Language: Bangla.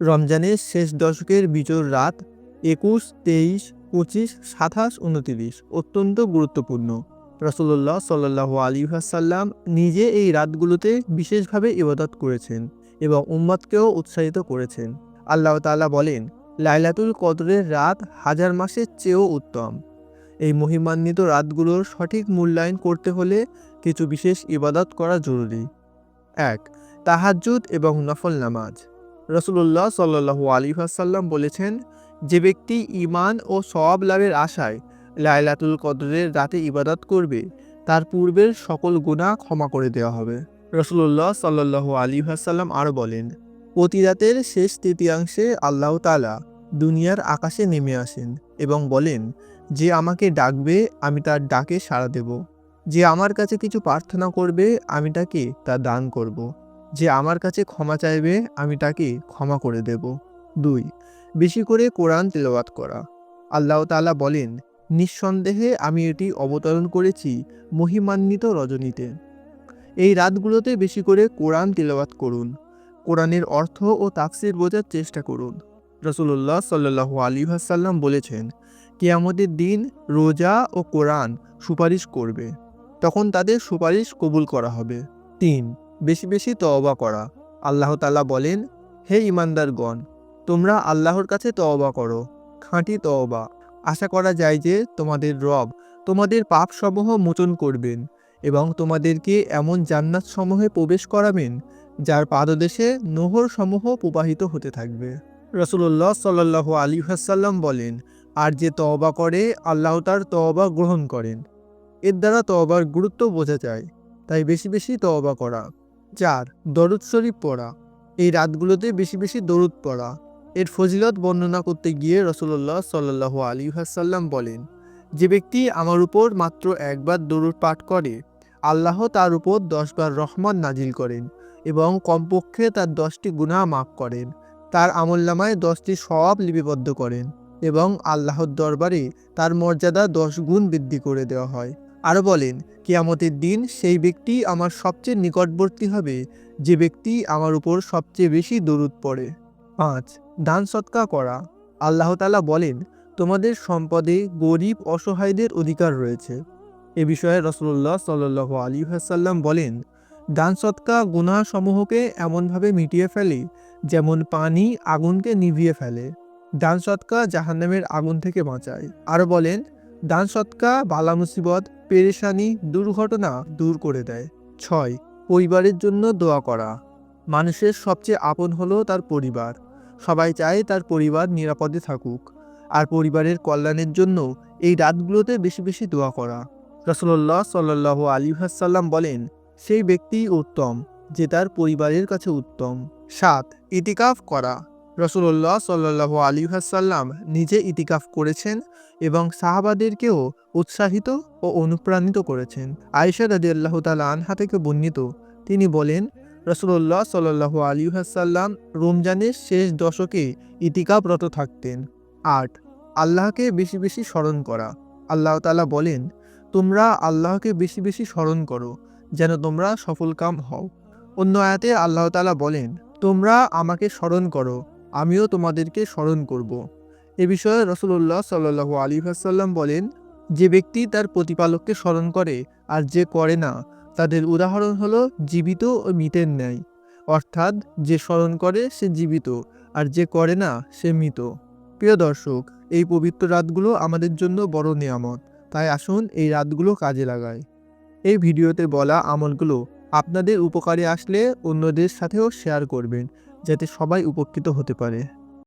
রমজানের শেষ দশকের বিজোড় রাত একুশ, তেইশ, পঁচিশ, সাতাশ, উনতিরিশ অত্যন্ত গুরুত্বপূর্ণ। রসুল্লাহ সাল্লাহ আলী সাল্লাম নিজে এই রাতগুলোতে বিশেষভাবে ইবাদত করেছেন এবং উম্মতকেও উৎসাহিত করেছেন। আল্লাহ তাআলা বলেন, লাইলাতুল কদরের রাত হাজার মাসের চেয়েও উত্তম। এই মহিমান্বিত রাতগুলোর সঠিক মূল্যায়ন করতে হলে কিছু বিশেষ ইবাদত করা জরুরি। এক, তাহাজ্জুদ এবং নফল নামাজ। রসুল্লাহ সাল্লু আলী সাল্লাম বলেছেন, যে ব্যক্তি ইমান ও সব লাভের আশায় লাইলাতুল কদরের রাতে ইবাদত করবে, তার পূর্বের সকল গুনাহ ক্ষমা করে দেওয়া হবে। রসুল্লাহ সাল্লু আলী সাল্লাম আরও বলেন, প্রতি রাতের শেষ তৃতীয়াংশে আল্লাহ তালা দুনিয়ার আকাশে নেমে আসেন এবং বলেন, যে আমাকে ডাকবে, আমি তার ডাকে সাড়া দেব। যে আমার কাছে কিছু প্রার্থনা করবে, আমি তাকে তা দান করব। যে আমার কাছে ক্ষমা চাইবে, আমি তাকে ক্ষমা করে দেব। দুই, বেশি করে কোরআন তেলাওয়াত করা। আল্লাহ তাআলা বলেন, নিঃসন্দেহে আমি এটি অবতরণ করেছি মহিমান্বিত রজনীতে। এই রাতগুলোতে বেশি করে কোরআন তেলাওয়াত করুন। কোরআনের অর্থ ও তাফসির বোঝার চেষ্টা করুন। রসুল্লাহ সাল্লাহ আলী সাল্লাম বলেছেন, কিয়ামতের দিন রোজা ও কোরআন সুপারিশ করবে। তখন তাদের সুপারিশ কবুল করা হবে। তিন বেশি বেশি তওবা করা। আল্লাহ তাআলা বলেন, হে ইমানদারগণ তোমরা আল্লাহর কাছে তওবা করো, খাঁটি তওবা। আশা করা যায় যে তোমাদের রব তোমাদের পাপসমূহ মোচন করবেন এবং তোমাদেরকে এমন জান্নাত সমূহে প্রবেশ করাবেন, যার পাদদেশে নহর সমূহ প্রবাহিত হতে থাকবে। রসুল্লাহ সাল্লাহ আলী হাসাল্লাম বলেন, আর যে তওবা করে, আল্লাহ তার তওবা গ্রহণ করেন। এর দ্বারা তওবার গুরুত্ব বোঝা যায়। তাই বেশি বেশি তওবা করা। চার, দরুদ শরীফ পড়া। এই রাতগুলোতে বেশি বেশি দরুদ পড়া। এর ফজিলত বর্ণনা করতে গিয়ে রসুল্লাহ সাল্লাহ আলী হাসাল্লাম বলেন, যে ব্যক্তি আমার উপর মাত্র একবার দরুদ পাঠ করে, আল্লাহ তার উপর দশবার রহমান নাজিল করেন এবং কমপক্ষে তার দশটি গুনাহ মাফ করেন। তার আমলনামায় দশটি সওয়াব লিপিবদ্ধ করেন এবং আল্লাহর দরবারে তার মর্যাদা দশ গুণ বৃদ্ধি করে দেওয়া হয়। আরও বলেন, কিয়ামতের দিন সেই ব্যক্তি আমার সবচেয়ে নিকটবর্তী হবে, যে ব্যক্তি আমার উপর সবচেয়ে বেশি দরুদ পড়ে। পাঁচ, দান সৎকা করা। আল্লাহ তালা বলেন, তোমাদের সম্পদে গরিব অসহায়দের অধিকার রয়েছে। এ বিষয়ে রসুল্লাহ সাল্ল আলী হাসাল্লাম বলেন, দান সৎকা গুনাহসমূহকে এমনভাবে মিটিয়ে ফেলে, যেমন পানি আগুনকে নিভিয়ে ফেলে। দান সৎকা জাহান্নামের আগুন থেকে বাঁচায়। আরও বলেন, দান সৎকা বালা মুসিবত পেরেশানি দুর্ঘটনা দূর করে দেয়। ছয়, পরিবারের জন্য দোয়া করা। মানুষের সবচেয়ে আপন হলো তার পরিবার। সবাই চায় তার পরিবার নিরাপদে থাকুক। আর পরিবারের কল্যাণের জন্য এই রাতগুলোতে বেশি বেশি দোয়া করা। রসল্লাহ সাল্লাহ আলী হাসাল্লাম বলেন, সেই ব্যক্তি উত্তম, যে তার পরিবারের কাছে উত্তম। সাত, ইতিকাফ করা। রসুল্লাহ সাল্লাহ আলী হাসাল্লাম নিজে ইতিকাফ করেছেন এবং সাহাবাদেরকেও উৎসাহিত ও অনুপ্রাণিত করেছেন। আয়েশা রাজি আল্লাহ তালা আনহা থেকে বর্ণিত, তিনি বলেন রসুল্লাহ সাল্লাহ আলী হাসাল্লাম রমজানের শেষ দশকে ইতিকাফরত থাকতেন। আট, আল্লাহকে বেশি বেশি স্মরণ করা। আল্লাহ তালা বলেন, তোমরা আল্লাহকে বেশি বেশি স্মরণ করো, যেন তোমরা সফলকাম হও। অন্য আয়াতে আল্লাহ তালা বলেন, তোমরা আমাকে স্মরণ করো আমিও তোমাদেরকে স্মরণ করব। এ বিষয়ে রসুল্লাহ সাল্লু আলী সাল্লাম বলেন, যে ব্যক্তি তার প্রতিপালককে স্মরণ করে আর যে করে না, তাদের উদাহরণ হলো জীবিত ও মৃতের ন্যায়। অর্থাৎ যে স্মরণ করে সে জীবিত, আর যে করে না, সে মৃত। প্রিয় দর্শক, এই পবিত্র রাতগুলো আমাদের জন্য বড় নিয়ামত। তাই আসুন এই রাতগুলো কাজে লাগাই। এই ভিডিওতে বলা আমলগুলো আপনাদের উপকারে আসলে অন্যদের সাথেও শেয়ার করবেন। যাতে সবাই উপকৃত হতে পারে।